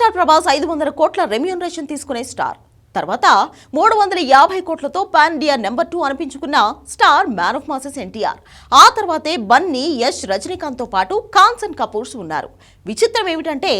Star Prabhas ఐదు వందల కోట్ల రెమ్యూనరేషన్ తీసుకునే స్టార్. తర్వాత మూడు వందల యాభై కోట్లతో pan India number two అనిపించుకున్న star man of masses NTR. ఆ తర్వాతే బన్నీ యష్ రజనీకాంత్తో పాటు కాన్సన్ కపూర్స్ ఉన్నారు. విచిత్రం ఏమిటంటే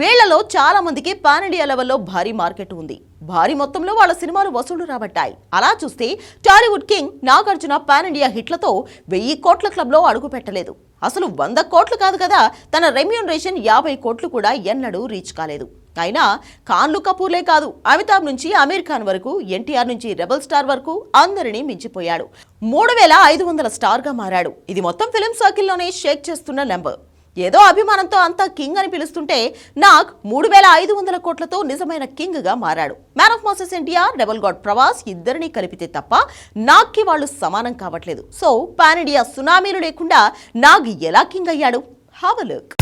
వీళ్ళలో చాలా మందికి పాన్ ఇండియా లెవెల్లో భారీ మార్కెట్ ఉంది. భారీ మొత్తంలో వాళ్ళ సినిమాలు వసూళ్ళు రాబట్టాయి. అలా చూస్తే Tollywood king Nagarjuna pan India హిట్లతో వెయ్యి కోట్ల క్లబ్లో అడుగు పెట్టలేదు. అసలు వంద కోట్లు కాదు కదా తన రెమ్యూనరేషన్ యాభై కోట్లు కూడా ఎన్నడూ రీచ్ కాలేదు. అయినా ఖాన్లు కపూర్లే కాదు అమితాబ్ నుంచి అమీర్ ఖాన్ వరకు ఎన్టీఆర్ నుంచి రెబల్ స్టార్ వరకు అందరినీ మించిపోయాడు. మూడు వేల ఐదు వందల స్టార్గా మారాడు. ఇది మొత్తం ఫిలిం సర్కిల్లోనే షేక్ చేస్తున్న నెంబర్. ఏదో అభిమానంతో అంతా కింగ్ అని పిలుస్తుంటే నాగ్ మూడు వేల ఐదు వందల కోట్లతో నిజమైన కింగ్గా మారాడు మ్యాన్ ఆఫ్ మాసెస్ ఎన్టీఆర్ డబల్ గాడ్ ప్రవాస్ ఇద్దరిని కలిపితే తప్ప నాగ్కి వాళ్ళు సమానం కావట్లేదు. సో పాన్ ఇండియా సునామీలు లేకుండా నాగ్ ఎలా కింగ్ అయ్యాడు? హావ్ లుక్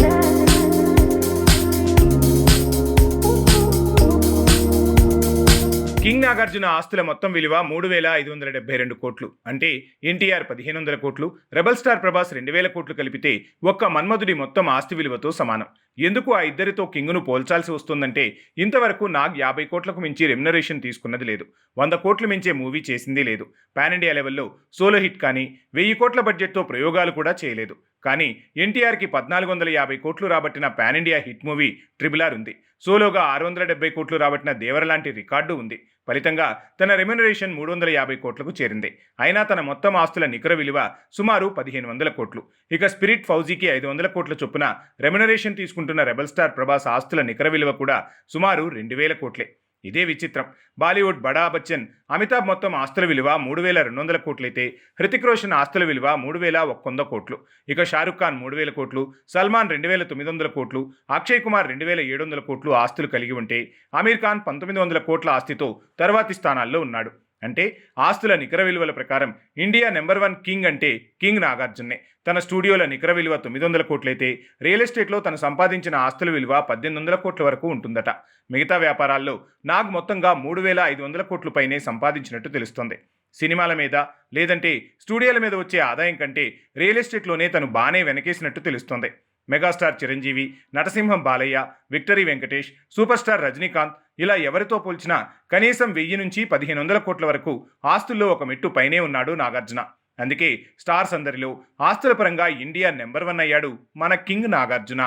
కింగ్ నాగార్జున ఆస్తుల మొత్తం విలువ మూడు వేల ఐదు వందల డెబ్బై రెండు కోట్లు. అంటే ఎన్టీఆర్ పదిహేను వందల కోట్లు రెబల్ స్టార్ ప్రభాస్ రెండు వేల కోట్లు కలిపితే ఒక్క మన్మధుడి మొత్తం ఆస్తి విలువతో సమానం. ఎందుకు ఆ ఇద్దరితో కింగ్ను పోల్చాల్సి వస్తుందంటే ఇంతవరకు నాగ్ యాభై కోట్లకు మించి రెమ్యునరేషన్ తీసుకున్నది లేదు. వంద కోట్లు మించే మూవీ చేసింది లేదు. పాన్ ఇండియా లెవెల్లో సోలో హిట్ కానీ వెయ్యి కోట్ల బడ్జెట్తో ప్రయోగాలు కూడా చేయలేదు. కానీ ఎన్టీఆర్కి పద్నాలుగు వందల యాభై కోట్లు రాబట్టిన pan India hit movie triple ఉంది. సోలోగా ఆరు వందల డెబ్బై కోట్లు రాబట్టిన దేవర లాంటి రికార్డు ఉంది. ఫలితంగా తన రెమ్యునరేషన్ మూడు వందల యాభై కోట్లకు చేరింది. అయినా తన మొత్తం ఆస్తుల నికర విలువ సుమారు పదిహేను వందల కోట్లు. ఇక స్పిరిట్ ఫౌజీకి ఐదు వందల కోట్ల చొప్పున రెమ్యునరేషన్ తీసుకుంటున్న రెబల్ స్టార్ ప్రభాస్ ఆస్తుల నికర విలువ కూడా సుమారు రెండు వేల కోట్లే. ఇదే విచిత్రం. బాలీవుడ్ బడా బచ్చన్ అమితాబ్ మొత్తం ఆస్తుల విలువ మూడు వేల రెండు వందల కోట్లయితే హృతిక్ రోషన్ ఆస్తుల విలువ మూడు వేల ఒక్క వంద కోట్లు. ఇక షారుఖ్ ఖాన్ మూడు వేల కోట్లు సల్మాన్ రెండు వేల తొమ్మిది వందల కోట్లు అక్షయ్ కుమార్ రెండు వేల ఏడు వందల కోట్లు ఆస్తులు కలిగి ఉంటే అమీర్ ఖాన్ పంతొమ్మిది వందల కోట్ల ఆస్తితో తర్వాతి స్థానాల్లో ఉన్నాడు. అంటే ఆస్తుల నికర విలువల ప్రకారం ఇండియా నెంబర్ వన్ కింగ్ అంటే కింగ్ నాగార్జునే. తన స్టూడియోల నికర విలువ తొమ్మిది వందల కోట్లయితే రియల్ ఎస్టేట్లో తను సంపాదించిన ఆస్తుల విలువ పద్దెనిమిది వందల కోట్ల వరకు ఉంటుందట. మిగతా వ్యాపారాల్లో నాగ్ మొత్తంగా మూడు వేల ఐదు వందల కోట్ల పైనే సంపాదించినట్టు తెలుస్తోంది. సినిమాల మీద లేదంటే స్టూడియోల మీద వచ్చే ఆదాయం కంటే రియల్ ఎస్టేట్లోనే తను బాగానే వెనకేసినట్టు తెలుస్తోంది. Megastar Chiranjeevi నటసింహం Balayya victory Venkatesh super star Rajinikanth ఇలా ఎవరితో పోల్చినా కనీసం వెయ్యి నుంచి పదిహేను వందల కోట్ల వరకు ఆస్తుల్లో ఒక మెట్టు పైనే ఉన్నాడు నాగార్జున. అందుకే స్టార్స్ అందరిలో ఆస్తుల పరంగా ఇండియా నెంబర్ వన్ అయ్యాడు మన కింగ్ నాగార్జున.